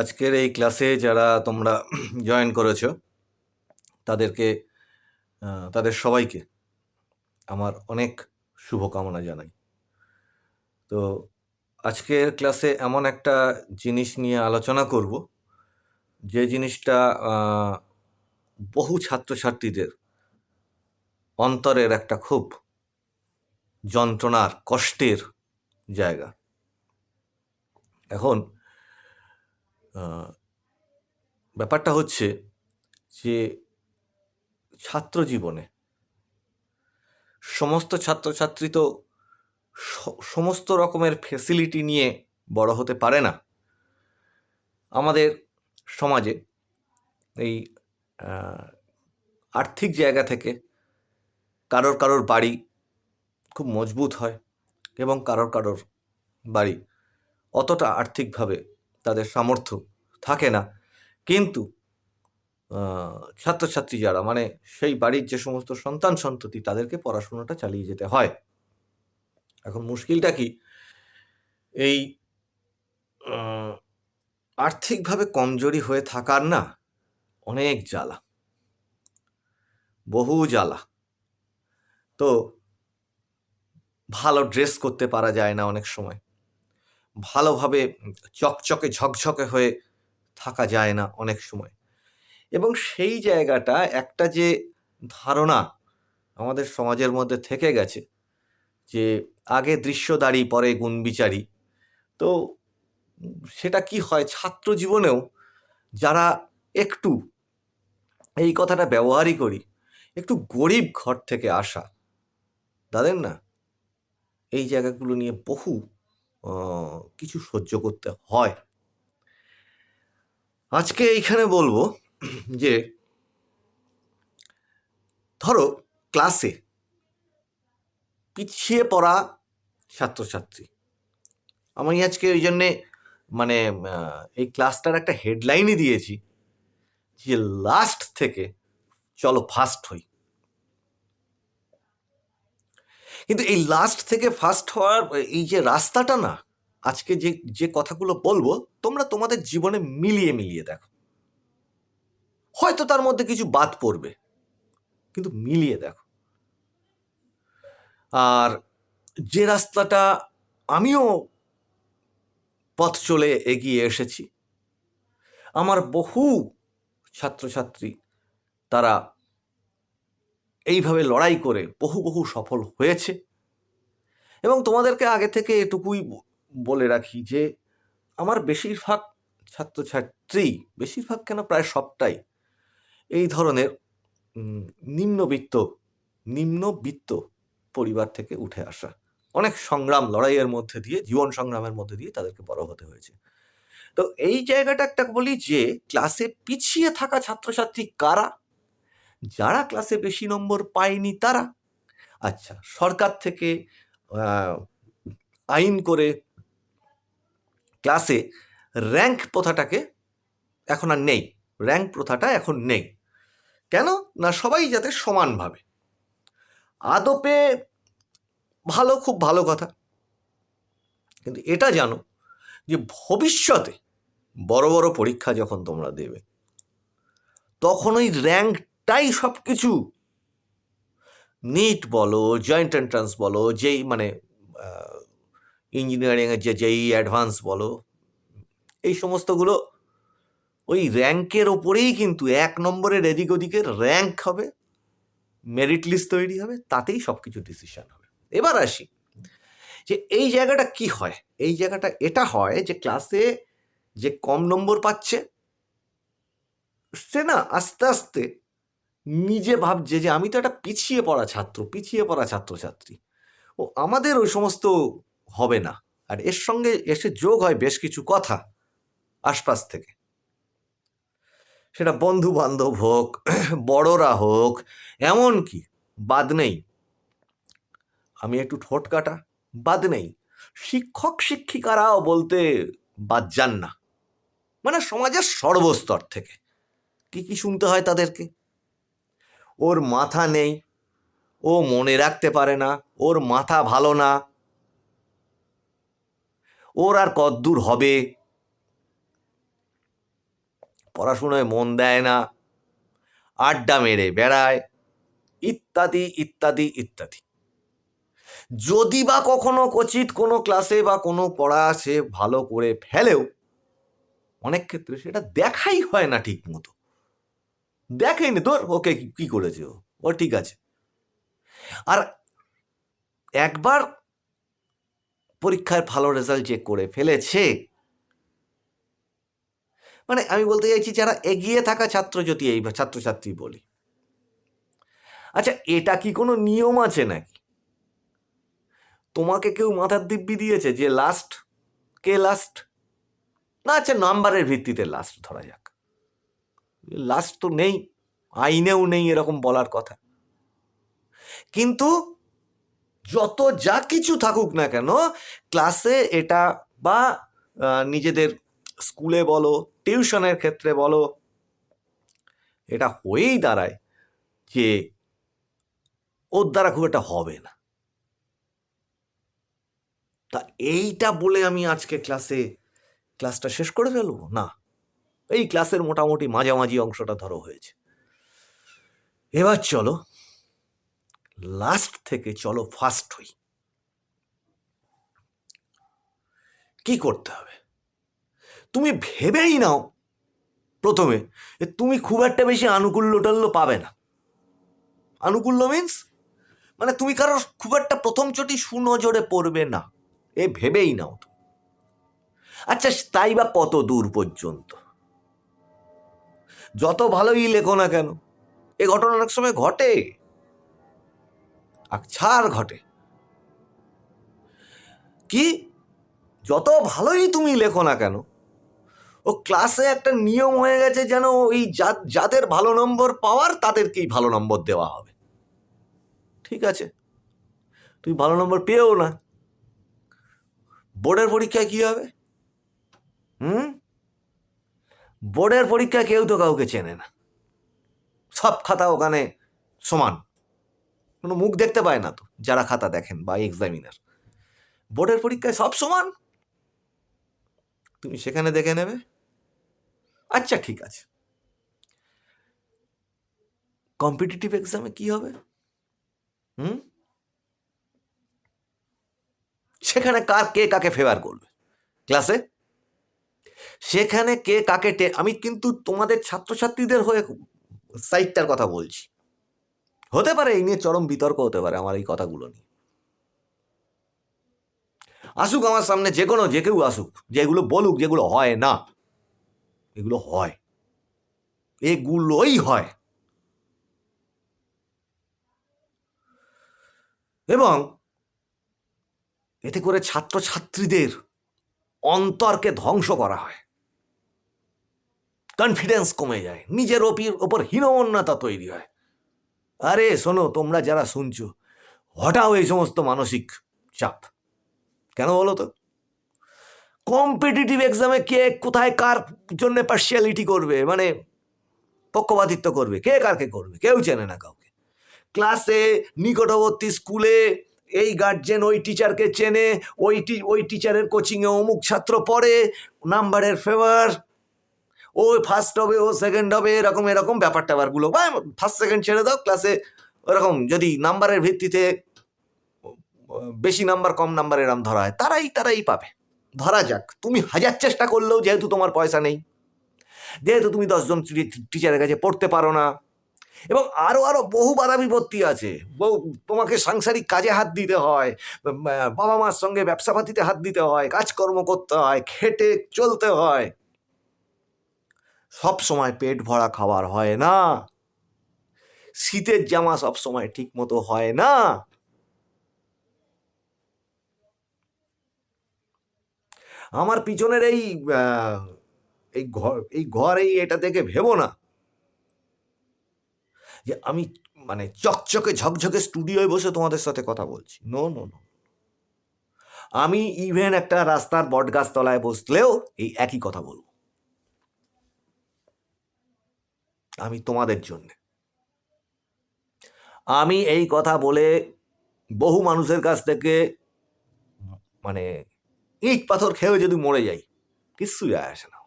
আজকের এই ক্লাসে যারা তোমরা জয়েন করেছ, তাদেরকে তাদের সবাইকে আমার অনেক শুভকামনা জানাই। তো আজকের ক্লাসে এমন একটা জিনিস নিয়ে আলোচনা করব, যে জিনিসটা বহু ছাত্রছাত্রীদের অন্তরের একটা খুব যন্ত্রণার কষ্টের জায়গা। এখন ব্যাপারটা হচ্ছে যে ছাত্র জীবনে সমস্ত ছাত্রছাত্রী তো সমস্ত রকমের ফেসিলিটি নিয়ে বড় হতে পারে না। আমাদের সমাজে এই আর্থিক জায়গা থেকে কারোর কারোর বাড়ি খুব মজবুত হয় এবং কারোর কারোর বাড়ি অতটা আর্থিকভাবে তাদের সামর্থ্য থাকে না। কিন্তু ছাত্রছাত্রী যারা মানে সেই বাড়ির যে সমস্ত সন্তান সন্ততি, তাদেরকে পড়াশোনাটা চালিয়ে যেতে হয়। এখন মুশকিলটা কি? এই আর্থিকভাবে কমজোরি হয়ে থাকার না, অনেক জ্বালা। বহু জ্বালা। তো, ভালো ড্রেস করতে পারা যায় না অনেক সময়। ভালোভাবে চকচকে, ঝকঝকে হয়ে থাকা যায় না অনেক সময়। এবং সেই জায়গাটা একটা যে ধারণা আমাদের সমাজের মধ্যে থেকে গেছে যে, আগে দৃশ্যদারি পরে গুণবিচারী তো সেটা কি হয় ছাত্র জীবনেও যারা একটু এই কথাটা ব্যবহারই করি, একটু গরিব ঘর থেকে আসা, তাদের না? এই জায়গাগুলো নিয়ে বহু কিছু সহ্য করতে হয়। আজকে এইখানে বলব যে, ধরো ক্লাসে পিছিয়ে পড়া ছাত্রছাত্রী। আমি আজকে ওই জন্যে মানে এই ক্লাসটার একটা হেডলাইনই দিয়েছি যে লাস্ট থেকে চলো ফার্স্ট হই। কিন্তু এই লাস্ট থেকে ফার্স্ট হওয়ার, এই যে রাস্তাটা না, আজকে যে যে কথাগুলো বলব, তোমরা তোমাদের জীবনে মিলিয়ে মিলিয়ে দেখো। হয়তো তার মধ্যে কিছু বাদ পড়বে, কিন্তু মিলিয়ে দেখো। আর যে রাস্তাটা আমিও পথ চলে এগিয়ে এসেছি, আমার বহু ছাত্রছাত্রী, তারা এইভাবে লড়াই করে বহু বহু সফল হয়েছে। এবং তোমাদেরকে আগে থেকে এটুকুই বলে রাখি যে, আমার বেশিরভাগ ছাত্রছাত্রী, বেশিরভাগ কেন প্রায় সবটাই এই ধরনের নিম্নবিত্ত নিম্নবিত্ত পরিবার থেকে উঠে আসা। অনেক সংগ্রাম লড়াইয়ের মধ্যে দিয়ে, জীবন সংগ্রামের মধ্যে দিয়ে তাদেরকে বড় হতে হয়েছে। তো এই জায়গাটা একটা বলি যে, ক্লাসে পিছিয়ে থাকা ছাত্রছাত্রী কারা? যারা ক্লাসে বেশি নম্বর পায়নি তারা। আচ্ছা সরকার থেকে আইন করে ক্লাসে র্যাঙ্ক প্রথাটাকে এখন আর নেই। র্যাঙ্ক প্রথাটা এখন নেই। কেন? না সবাই যাতে সমানভাবে আদপে ভালো, খুব ভালো কথা। কিন্তু এটা জানো যে ভবিষ্যতে বড় বড় পরীক্ষা যখন তোমরা দেবে, তখন ওই র্যাঙ্কটাই সব কিছু নিট বলো জয়েন্ট এন্ট্রান্স বলো, যেই মানে ইঞ্জিনিয়ারিংয়ের যে যেই অ্যাডভান্স বলো, এই সমস্তগুলো ওই র্যাঙ্কের ওপরেই কিন্তু এক নম্বরের এদিক ওদিকের র্যাঙ্ক হবে মেরিট লিস্ট তৈরি হবে, তাতেই সব কিছু ডিসিশান হবে। এবার আসি, যে এই জায়গাটা কি হয়? এই জায়গাটা এটা হয় যে ক্লাসে যে কম নম্বর পাচ্ছে, সে না আস্তে আস্তে নিজে ভাবছে যে আমি তো একটা পিছিয়ে পড়া ছাত্র, পিছিয়ে পড়া ছাত্রছাত্রী। ও আমাদের ওই সমস্ত হবে না। আর এর সঙ্গে এসে যোগ হয় বেশ কিছু কথা আশপাশ থেকে। সেটা বন্ধু বান্ধব হোক, বড়রা হোক, এমন কি, বাদ নেই। আমি একটু ঠোঁট কাটা, বাদ নেই। শিক্ষক শিক্ষিকারাও বলতে বাদ যান না। মানে সমাজের সর্বস্তর থেকে। কি কি শুনতে হয় তাদেরকে? ওর মাথা নেই। ও মনে রাখতে পারে না, ওর মাথা ভালো না। ওর আর কদ্দূর হবে? পড়াশোনায় মন দেয় না, আড্ডা মেরে বেড়ায়, ইত্যাদি ইত্যাদি ইত্যাদি। যদি বা কখনো কচিত কোনো ক্লাসে বা কোনো পড়া সে ভালো করে ফেলেও, অনেক ক্ষেত্রে সেটা দেখাই হয় না ঠিক মতো দেখেনি তোর? ওকে কি- করেছে ও? ও ঠিক আছে। আর একবার পরীক্ষায় ভালো রেজাল্ট চেক করে ফেলেছে। মানে আমি বলতে চাইছি যারা এগিয়ে থাকা ছাত্র যদি এই ছাত্রছাত্রী বলি। আচ্ছা এটা কি কোনো নিয়ম আছে নাকি? তোমাকে কেউ মাথার দিব্যি দিয়েছে যে লাস্ট কে লাস্ট না আচ্ছা নাম্বারের ভিত্তিতে লাস্ট ধরা যাক। লাস্ট তো নেই, আইনেও নেই এরকম বলার কথা। কিন্তু যত যা কিছু থাকুক না কেন ক্লাসে এটা বা নিজেদের স্কুলে বলো টিউশনের ক্ষেত্রে বলো, এটা হয়েই দাঁড়ায় যে ওর দ্বারা খুব একটা হবে না। তা এইটা বলে আমি আজকে ক্লাসে ক্লাসটা শেষ করে ফেলব? না। এই ক্লাসের মোটামুটি মাঝামাঝি অংশটা ধরো হয়েছে। এবার চলো লাস্ট থেকে চলো ফার্স্ট হই। কি করতে হবে? তুমি ভেবেই নাও প্রথমে তুমি খুব একটা বেশি আনুকূল্য টাল্য পাবে না। আনুকূল্য মিন্স মানে তুমি কারোর খুব একটা প্রথম চটি সুনজরে পড়বে না। এ ভেবেই নাও। আচ্ছা তাই বা কত দূর পর্যন্ত? যত ভালোই লেখো না কেন, এ ঘটনা অনেক সময় ঘটে। আকছার ঘটে। কি? যত ভালোই তুমি লেখো না কেন, ও ক্লাসে একটা নিয়ম হয়ে গেছে যেন ওই যাদের ভালো নম্বর পাওয়ার তাদেরকেই ভালো নম্বর দেওয়া হবে। ঠিক আছে? তুমি ভালো নম্বর পেয়েও না। বোর্ডের পরীক্ষায় কি হবে? হুম? বোর্ডের পরীক্ষায় কেউ তো কাউকে চেনে না। সব খাতা ওখানে সমান। কোনো মুখ দেখতে পায় না তো, যারা খাতা দেখেন বা এক্সামিনার বোর্ডের পরীক্ষায় সব সমান। তুমি সেখানে দেখে নেবে। আচ্ছা ঠিক আছে। কম্পিটিটিভ এক্সামে কি হবে? হুম? সেখানে কার কে কাকে ফেভার করবে? ক্লাসে সেখানে কে কাকে আমি কিন্তু তোমাদের ছাত্রছাত্রীদের হয়ে সাইটটার কথা বলছি। হতে পারে এই নিয়ে চরম বিতর্ক হতে পারে আমার এই কথাগুলো নিয়ে। আসুক আমার সামনে যে কোনো, যে কেউ আসুক যেগুলো বলুক যেগুলো হয় না, এগুলো হয়। এগুলোই হয়। এবং এতে করে ছাত্রছাত্রীদের অন্তরকে ধ্বংস করা হয়। কনফিডেন্স কমে যায়। নিজের ওপির ওপর হীনমন্যতা তৈরি হয়। আরে, শোনো, তোমরা যারা শুনছো হটাও এই সমস্ত মানসিক চাপ? কেন বলো তো? কম্পিটিটিভ এক্সামে কে কোথায় কার জন্য পার্সিয়ালিটি করবে? মানে পক্ষপাতিত্ব করবে? কে কারকে করবে? কেউ চেনে না কাউকে। ক্লাসে নিকটবর্তী স্কুলে এই গার্জেন ওই টিচারকে চেনে, ওই ওই টিচারের কোচিংয়ে অমুক ছাত্র পড়ে, নাম্বারের ফেভার ও ফার্স্ট হবে, ও সেকেন্ড হবে, এরকম এরকম ব্যাপার ট্যাপারগুলো বা ফার্স্ট সেকেন্ড ছেড়ে দাও ক্লাসে ওরকম যদি নাম্বারের ভিত্তিতে বেশি নাম্বার, কম নাম্বার এরম ধরা হয়, তারাই তারাই পাবে। ধরা যাক, তুমি হাজার চেষ্টা করলেও যেহেতু তোমার পয়সা নেই, যেহেতু তুমি দশজন টিচারের কাছে পড়তে পারো না এবং আরও আরও বহু বাধা বিপত্তি আছে। বহু তোমাকে সাংসারিক কাজে হাত দিতে হয় বাবা মার সঙ্গে ব্যবসাপাতিতে হাত দিতে হয়, কাজকর্ম করতে হয়, খেটে চলতে হয়। সব সময় পেট ভরা খাবার হয় না। শীতের জামা সব সময় ঠিক মতো হয় না। আমার পিছনের এই এই ঘর এই ঘর এই এটা থেকে ভেবো না। যে আমি মানে চকচকে, ঝকঝকে স্টুডিওয় বসে তোমাদের সাথে কথা বলছি। নো নো নো আমি ইভেন একটা রাস্তার বটগাছ তলায় বসলেও এই একই কথা বলব। আমি তোমাদের জন্য। আমি এই কথা বলে বহু মানুষের কাছ থেকে মানে ইট পাথর খেয়েও যদি মরে যাই কিচ্ছু যায় আসে না।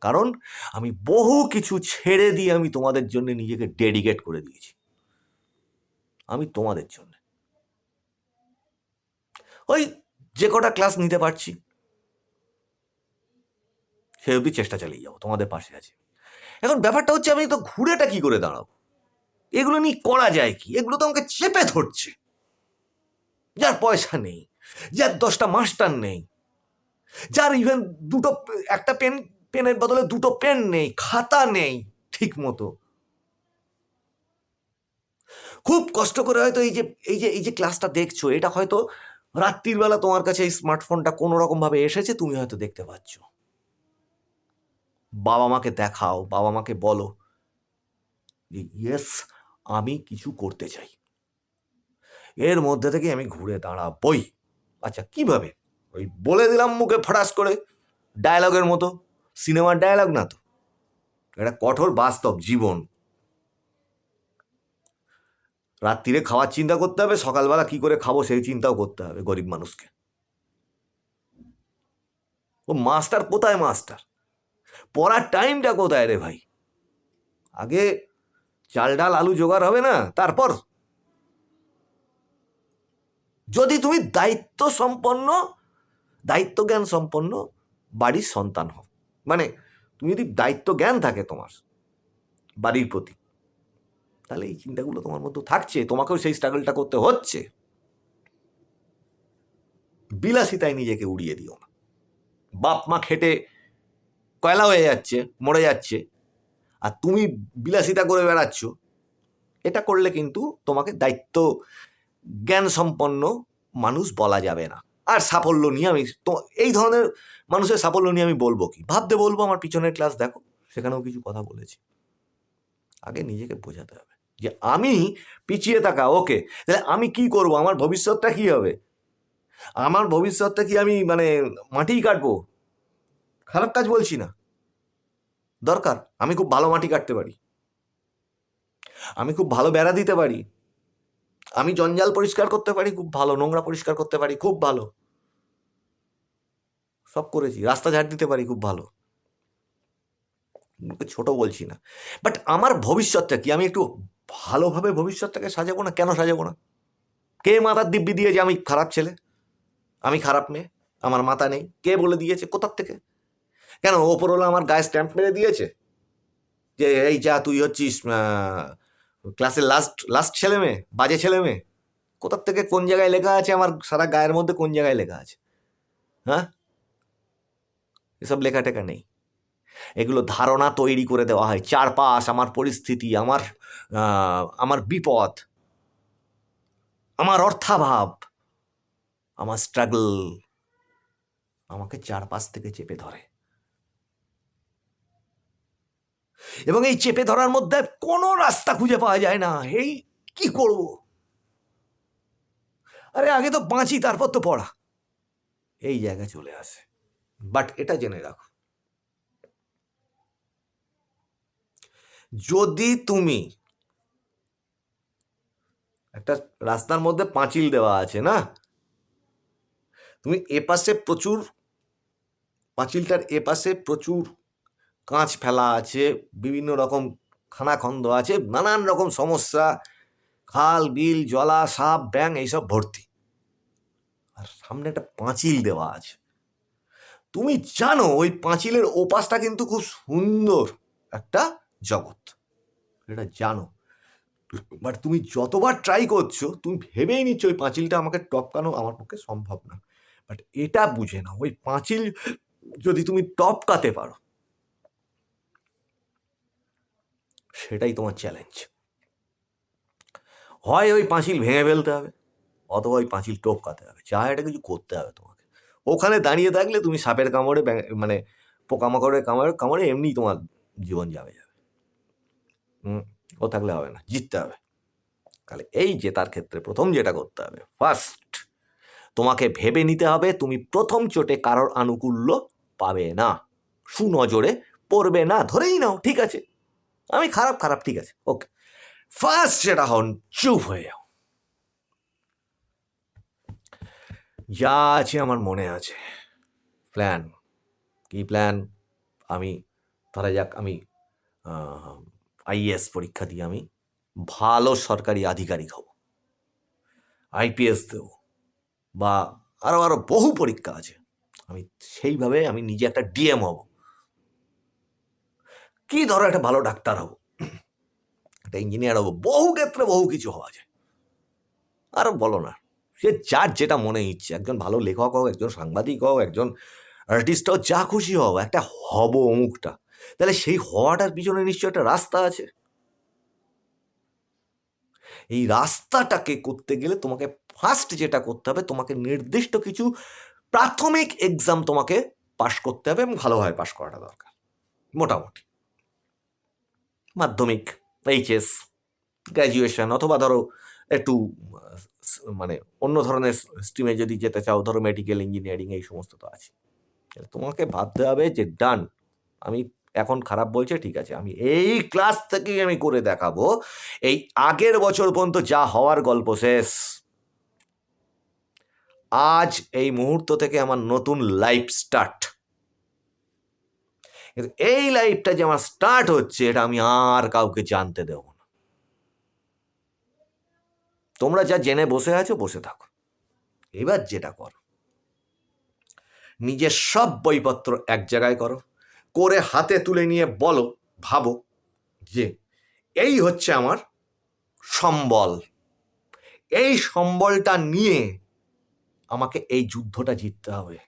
কারণ আমি বহু কিছু ছেড়ে দিয়ে আমি তোমাদের জন্য নিজেকে ডেডিকেট করে দিয়েছি। আমি তোমাদের জন্য। ওই যে কটা ক্লাস নিতে পারছি সে অবধি চেষ্টা চালিয়ে যাব, তোমাদের পাশে আছে। এখন ব্যাপারটা হচ্ছে আমি তো ঘুরেটা কি করে দাঁড়াবো? এগুলো নিয়ে করা যায় কি? এগুলো তো আমাকে চেপে ধরছে। যার পয়সা নেই, যার দশটা মাস্টার নেই, যার ইভেন দুটো, একটা পেন পেনের বদলে দুটো পেন নেই, খাতা নেই ঠিক মতো। খুব কষ্ট করে হয়তো এই যে এই যে এই যে ক্লাসটা দেখছ, এটা হয়তো রাত্রির বেলা তোমার কাছে এই স্মার্টফোনটা কোনো রকম ভাবে এসেছে, তুমি হয়তো দেখতে পাচ্ছ। বাবা মাকে দেখাও, বাবা মাকে বলো যে, ইয়েস, আমি কিছু করতে চাই। এর মধ্যে থেকে আমি ঘুরে দাঁড়াবই। আচ্ছা কীভাবে? ওই বলে দিলাম মুখে ফটাস করে, ডায়লগের মতো। সিনেমার ডায়লগ না তো। এটা কঠোর বাস্তব জীবন। রাত্রিরে খাওয়ার চিন্তা করতে হবে, সকালবেলা কি করে খাব সেই চিন্তাও করতে হবে গরিব মানুষকে। ও মাস্টার কোথায় মাস্টার? পড়ার টাইমটা কোথায় রে ভাই? আগে চাল ডাল আলু জোগাড় হবে না, তারপর? যদি তুমি দায়িত্ব সম্পন্ন দায়িত্ব জ্ঞান সম্পন্ন বাড়ির সন্তান হও। মানে তুমি যদি দায়িত্ব জ্ঞান থাকে তোমার, বাড়ির প্রতি, তাহলে এই চিন্তাগুলো তোমার মধ্যে থাকছে, তোমাকেও সেই স্ট্রাগলটা করতে হচ্ছে। বিলাসিতায় নিজেকে উড়িয়ে দিও না। বাপ মা খেটে কয়লা হয়ে যাচ্ছে, মরে যাচ্ছে, আর তুমি বিলাসিতা করে বেড়াচ্ছ, এটা করলে কিন্তু তোমাকে দায়িত্ব জ্ঞান সম্পন্ন মানুষ বলা যাবে না। আর সাফল্য নিয়ে আমি তো এই ধরনের মানুষের সাফল্য নিয়ে আমি বলব কি? ভাবতে বলব আমার পিছনের ক্লাস দেখো, সেখানেও কিছু কথা বলেছি। আগে নিজেকে বোঝাতে হবে যে আমি পিছিয়ে থাকা ওকে তাহলে আমি কি করব? আমার ভবিষ্যৎটা কি হবে? আমার ভবিষ্যৎটা কি আমি মানে মাটিই কাটবো? খারাপ কাজ বলছি না। দরকার, আমি খুব ভালো মাটি কাটতে পারি। আমি খুব ভালো বেড়া দিতে পারি। আমি জঞ্জাল পরিষ্কার করতে পারি, খুব ভালো, নোংরা পরিষ্কার করতে পারি, খুব ভালো। সব করেছি। রাস্তা ঝাড় দিতে পারি খুব ভালো। ছোট বলছি না। বাট আমার ভবিষ্যৎটা কি? আমি একটু ভালোভাবে ভবিষ্যৎটাকে সাজাবো না? কেন সাজাবো না? কে মাথার দিব্যি দিয়েছে? আমি খারাপ ছেলে। আমি খারাপ মেয়ে। আমার মাথা নেই। কে বলে দিয়েছে? কোথার থেকে? কেন? ওপরওয়ালা আমার গায়ে স্ট্যাম্প মেরে দিয়েছে? যে, এই যা, তুই হচ্ছিস ক্লাসের লাস্ট লাস্ট ছেলে মেয়ে, বাজে ছেলে মেয়ে। কোথার থেকে কোন জায়গায় লেখা আছে? আমার সারা গায়ের মধ্যে কোন জায়গায় লেখা আছে? হ্যাঁ? এসব লেখা টেখা নেই। এগুলো ধারণা তৈরি করে দেওয়া হয়। চারপাশ, আমার পরিস্থিতি, আমার আমার বিপদ, আমার অর্থাভাব, আমার স্ট্রাগল আমাকে চারপাশ থেকে চেপে ধরে। এবং এই চেপে ধরার মধ্যে কোনো রাস্তা খুঁজে পাওয়া যায় না। এই কি করব? আরে আগে তো বাঁচি, তারপর তো পড়া। এই জায়গায় চলে আসে। বাট এটা জেনে রাখো। যদি তুমি একটা রাস্তার মধ্যে পাঁচিল দেওয়া আছে না, তুমি এপাশে প্রচুর পাঁচিলটার এপাশে প্রচুর কাঁচ ফেলা আছে, বিভিন্ন রকম খানাখন্দ আছে, নানান রকম সমস্যা, খাল, বিল, জলা, সাপ ব্যাং এইসব ভর্তি। আর সামনে একটা পাঁচিল দেওয়া আছে। তুমি জানো ওই পাঁচিলের ওপাশটা কিন্তু খুব সুন্দর একটা জগৎ। এটা জানো। বাট তুমি যতবার ট্রাই করছ, তুমি ভেবেই নিচ্ছ ওই পাঁচিলটা আমাকে টপকানো আমার পক্ষে সম্ভব না। বাট এটা বুঝে না ওই পাঁচিল যদি তুমি টপকাতে পারো, সেটাই তোমার চ্যালেঞ্জ হয় ওই পাঁচিল ভেঙে ফেলতে হবে, অথবা ওই পাঁচিল টপকাতে হবে, যা এটা কিছু করতে হবে তোমাকে। ওখানে দাঁড়িয়ে থাকলে তুমি সাপের কামড়ে মানে পোকামাকড়ের কামড়ে কামড়ে এমনি তোমার জীবন যাবে যাবে। হুম, ও থাকলে হবে না, জিততে হবে। তাহলে এই জেতার ক্ষেত্রে প্রথম যেটা করতে হবে ফার্স্ট তোমাকে ভেবে নিতে হবে তুমি প্রথম চোটে কারোর আনুকূল্য পাবে না। সুনজরে পড়বে না, ধরেই নাও, ঠিক আছে। আমি খারাপ খারাপ, ঠিক আছে ওকে ফার্স্ট যেটা হন, চুপ হয়ে যাও। যা আছে আমার মনে আছে। প্ল্যান কি প্ল্যান আমি ধরা যাক আমি আইএস পরীক্ষা দিয়ে আমি ভালো সরকারি আধিকারিক হব। আইপিএস দেব। বা আরও আরও বহু পরীক্ষা আছে। আমি সেইভাবে আমি নিজে একটা ডিএম হব। কি ধরো একটা ভালো ডাক্তার হব। একটা ইঞ্জিনিয়ার হব। বহু ক্ষেত্রে বহু কিছু হওয়া যায়। আর বলো না। সে যার যেটা মনে ইচ্ছে, একজন ভালো লেখক হোক, একজন সাংবাদিক হোক, একজন আর্টিস্ট হোক, যা খুশি হও একটা হব অমুকটা। তাহলে সেই হওয়াটার পিছনে নিশ্চয় একটা রাস্তা আছে। এই রাস্তাটাকে করতে গেলে তোমাকে ফার্স্ট যেটা করতে হবে, তোমাকে নির্দিষ্ট কিছু প্রাথমিক এক্সাম তোমাকে পাশ করতে হবে এবং ভালোভাবে পাশ করাটা দরকার, মোটামুটি। মাধ্যমিক এইচএস গ্র্যাজুয়েশন অথবা ধরো একটু মানে অন্য ধরনের স্ট্রিমে যদি যেতে চাও, ধরো মেডিকেল ইঞ্জিনিয়ারিং এই সমস্ত তো আছে। তোমাকে ভাবতে হবে যে, ডান, আমি এখন খারাপ বলছে, ঠিক আছে, আমি এই ক্লাস থেকেই আমি করে দেখাবো, এই আগের বছর পর্যন্ত যা হওয়ার গল্প শেষ। আজ এই মুহূর্ত থেকে আমার নতুন লাইফ স্টার্ট কিন্তু এই লাইফটা যে আমার স্টার্ট হচ্ছে, এটা আমি আর কাউকে জানতে দেবো না। তোমরা যা জেনে বসে আছো, বসে থাকো। এবার যেটা করো, নিজের সব বইপত্র এক জায়গায় করো, করে হাতে তুলে নিয়ে বলো, ভাবো যে এই হচ্ছে আমার সম্বল। এই সম্বলটা নিয়ে আমাকে এই যুদ্ধটা জিততে হবে।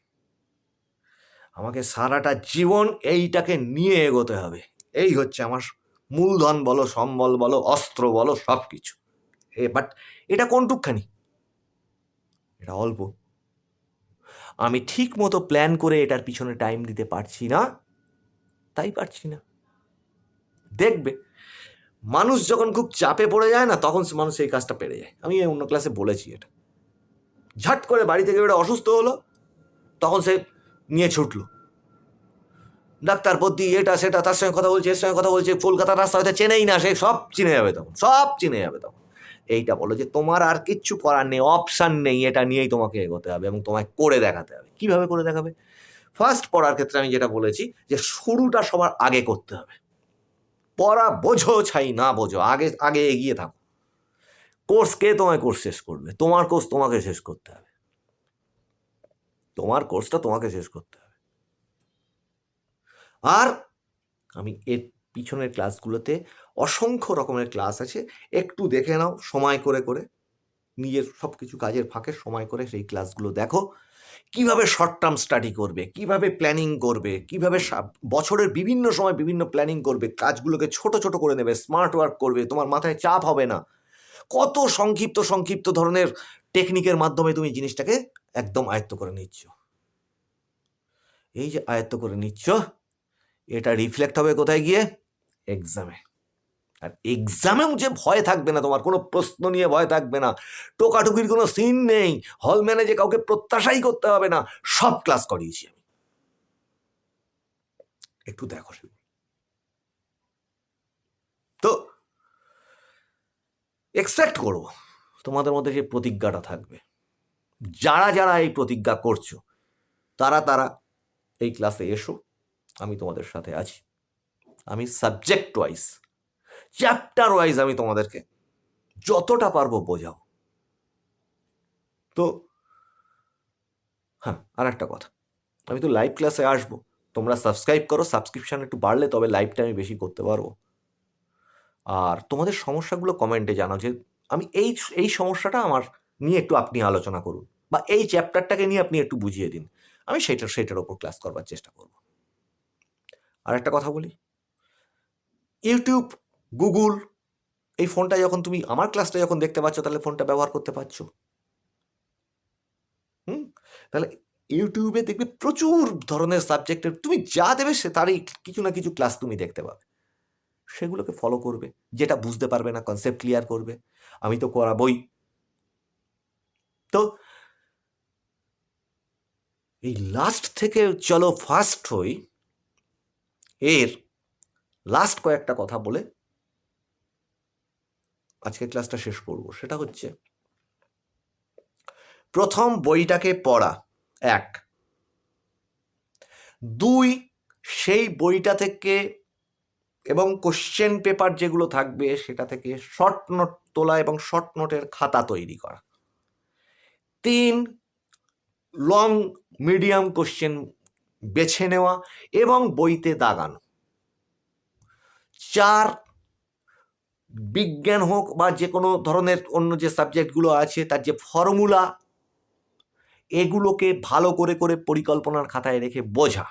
আমাকে সারাটা জীবন এইটাকে নিয়ে এগোতে হবে। এই হচ্ছে আমার মূলধন বলো, সম্বল বলো, অস্ত্র বলো সব কিছু এ বাট এটা কোনটুকখানি এটা অল্প। আমি ঠিক মতো প্ল্যান করে এটার পিছনে টাইম দিতে পারছি না, তাই পারছি না। দেখবে, মানুষ যখন খুব চাপে পড়ে যায় না, তখন মানুষ এই কাজটা পেরে যায়। আমি অন্য ক্লাসে বলেছি এটা। ঝাট করে বাড়ি থেকে ওটা অসুস্থ হলো, তখন সে নিয়ে ছুটলো। ডাক্তার বদ্যি, এটা, সেটা, তার সঙ্গে কথা বলছে, এর সঙ্গে কথা বলছে, কলকাতার রাস্তা হয়তো চেনেই না সে, সব চিনে যাবে তখন, সব চিনে যাবে তখন। এইটা বলো যে তোমার আর কিচ্ছু করার নেই অপশান নেই, এটা নিয়েই তোমাকে এগোতে হবে এবং তোমায় করে দেখাতে হবে। কীভাবে করে দেখাবে? ফার্স্ট পড়ার ক্ষেত্রে আমি যেটা বলেছি যে শুরুটা সবার আগে করতে হবে। পড়া বোঝো ছাই না বোঝো, আগে আগে এগিয়ে থাকো। কোর্স কে তোমায় কোর্স শেষ করবে? তোমার কোর্স তোমাকে শেষ করতে হবে। তোমার কোর্সটা তোমাকে শেষ করতে হবে। আর আমি এর পিছনের ক্লাসগুলোতে অসংখ্য রকমের ক্লাস আছে। একটু দেখে নাও, সময় করে করে। নিজের সব কিছু কাজের ফাঁকে সময় করে সেই ক্লাসগুলো দেখো। কীভাবে শর্ট টার্ম স্টাডি করবে, কীভাবে প্ল্যানিং করবে, কীভাবে বছরের বিভিন্ন সময় বিভিন্ন প্ল্যানিং করবে, কাজগুলোকে ছোট ছোট করে নেবে স্মার্ট ওয়ার্ক করবে, তোমার মাথায় চাপ হবে না। কত সংক্ষিপ্ত সংক্ষিপ্ত ধরনের টেকনিকের মাধ্যমে তুমি জিনিসটাকে একদম আয়ত্ত করে নিচ্ছ। এই যে আয়ত্ত করে নিচ্ছ, এটা রিফ্লেক্ট হবে কোথায় গিয়ে? এক্সামে আর এক্সামেও যে ভয় থাকবে না, তোমার কোনো প্রশ্ন নিয়ে ভয় থাকবে না, টোকাটুকির কোনো সিন নেই হল ম্যানেজে কাউকে প্রত্যাশাই করতে হবে না, সব ক্লাস করিয়েছি আমি। একটু দেখো। তো এক্সট্রাক্ট করব তোমাদের মধ্যে যে প্রতিজ্ঞাটা থাকবে। যারা যারা এই প্রতিজ্ঞা করছ, তারা তারা এই ক্লাসে এসো, আমি তোমাদের সাথে আছি। আমি সাবজেক্ট ওয়াইজ চ্যাপ্টার ওয়াইজ আমি তোমাদেরকে যতটা পারব বোঝাও তো হ্যাঁ আর একটা কথা। আমি তো লাইভ ক্লাসে আসব। তোমরা সাবস্ক্রাইব করো সাবস্ক্রিপশান একটু বাড়লে তবে লাইভটা আমি বেশি করতে পারব। আর তোমাদের সমস্যাগুলো কমেন্টে জানাও যে, আমি এই এই সমস্যাটা আমার নিয়ে একটু আপনি আলোচনা করুন বা এই চ্যাপ্টারটাকে নিয়ে আপনি একটু বুঝিয়ে দিন। আমি সেটা, সেটার ওপর ক্লাস করবার চেষ্টা করব। আর একটা কথা বলি। ইউটিউব গুগল এই ফোনটা যখন তুমি, আমার ক্লাসটা যখন দেখতে পাচ্ছ, তাহলে ফোনটা ব্যবহার করতে পারছ। হুম? তাহলে ইউটিউবে দেখবে প্রচুর ধরনের সাবজেক্টের তুমি যা দেবে সে তারই কিছু না কিছু ক্লাস তুমি দেখতে পাবে। সেগুলোকে ফলো করবে, যেটা বুঝতে পারবে না কনসেপ্ট ক্লিয়ার করবে। আমি তো করাবই। তো, এই লাস্ট থেকে চলো ফার্স্ট হই, এর লাস্ট কয়েকটা কথা বলে আজকে ক্লাসটা শেষ করব। সেটা হচ্ছে, প্রথম বইটাকে পড়া, এক। দুই, সেই বইটা থেকে এবং কোশ্চেন পেপার যেগুলো থাকবে, সেটা থেকে শর্ট নোট তোলা এবং শর্ট নোটের খাতা তৈরি করা। তিন লং মিডিয়াম কোশ্চেন বেছে নেওয়া এবং বইতে দাগানো। চার বিজ্ঞান হোক বা যে কোনো ধরনের অন্য যে সাবজেক্টগুলো আছে, তার যে ফর্মুলা, এগুলোকে ভালো করে করে পরিকল্পনার খাতায় রেখে বোঝা।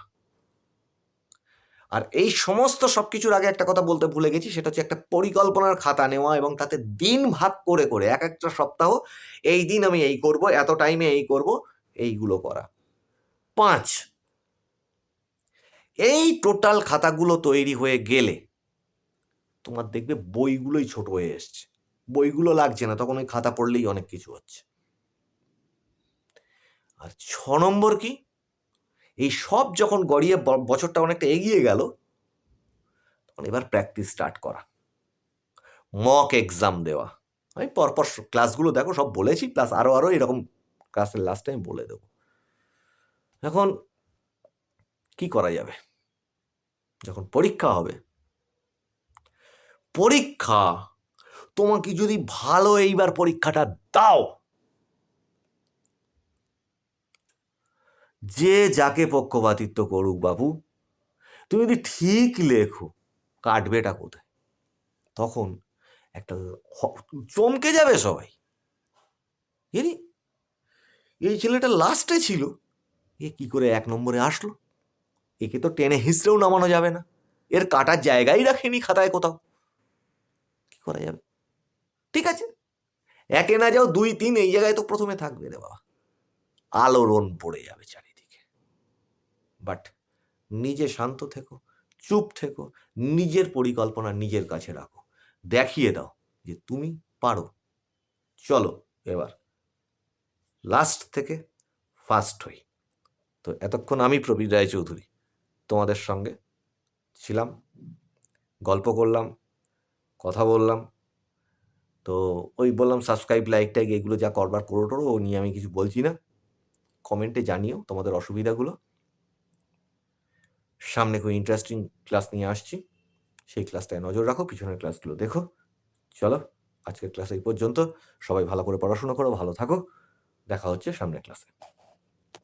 আর এই সমস্ত সব কিছুর আগে একটা কথা বলতে ভুলে গেছি, সেটা হচ্ছে একটা পরিকল্পনার খাতা নেওয়া এবং তাতে দিন ভাগ করে করে এক একটা সপ্তাহ, এই দিন আমি এই করব, এত টাইমে এই করব, এইগুলো করা। পাঁচ, এই টোটাল খাতাগুলো তৈরি হয়ে গেলে তোমার দেখবে বইগুলোই ছোট হয়ে এসছে। বইগুলো লাগছে না, তখন ওই খাতা পড়লেই অনেক কিছু হচ্ছে। আর ছ নম্বর কি? এই সব যখন গড়িয়ে বছরটা অনেকটা এগিয়ে গেল, তখন এবার প্র্যাকটিস স্টার্ট করা। মক এক্সাম দেওয়া। আমি পরপর ক্লাসগুলো দেখো, সব বলেছি প্লাস আরও আরও এরকম ক্লাসের লাস্টে আমি বলে দেবো। এখন কি করা যাবে? যখন পরীক্ষা হবে পরীক্ষা। তোমাকে যদি ভালো এইবার পরীক্ষাটা দাও। যে যাকে পক্ষপাতিত্ব করুক বাবু, তুমি যদি ঠিক লেখো, কাটবেটা কোথায়? তখন একটা চমকে যাবে সবাই। এরি, এই ছেলেটা লাস্টে ছিল। এ কি করে এক নম্বরে আসলো? একে তো টেনে হিসড়েও নামানো যাবে না। এর কাটার জায়গাই রাখেনি খাতায় কোথাও। করা যাবে। ঠিক আছে? একে না যাও, দুই, তিন, এই জায়গায় তো প্রথমে থাকবে রে বাবা। আলোড়ন পড়ে যাবে চারিদিকে। বাট নিজে শান্ত থেকো, চুপ থেকো, নিজের পরিকল্পনা নিজের কাছে রাখো। দেখিয়ে দাও যে তুমি পারো। চলো এবার। লাস্ট থেকে ফার্স্ট হই। তো এতক্ষণ আমি প্রবীর রায়চৌধুরী। তোমাদের সঙ্গে ছিলাম, গল্প করলাম কথা বললাম। তো ওই বললাম সাবস্ক্রাইব লাইক টাইক এগুলো যা করবার করো টরো, ও নিয়ে আমি কিছু বলছি না। কমেন্টে জানিও তোমাদের অসুবিধাগুলো। সামনে খুব ইন্টারেস্টিং ক্লাস নিয়ে আসছি। সেই ক্লাসটায় নজর রাখো, পিছনের ক্লাসগুলো দেখো। চলো, আজকের ক্লাস এই পর্যন্ত। সবাই ভালো করে পড়াশোনা করো, ভালো থাকো। দেখা হচ্ছে সামনের ক্লাসে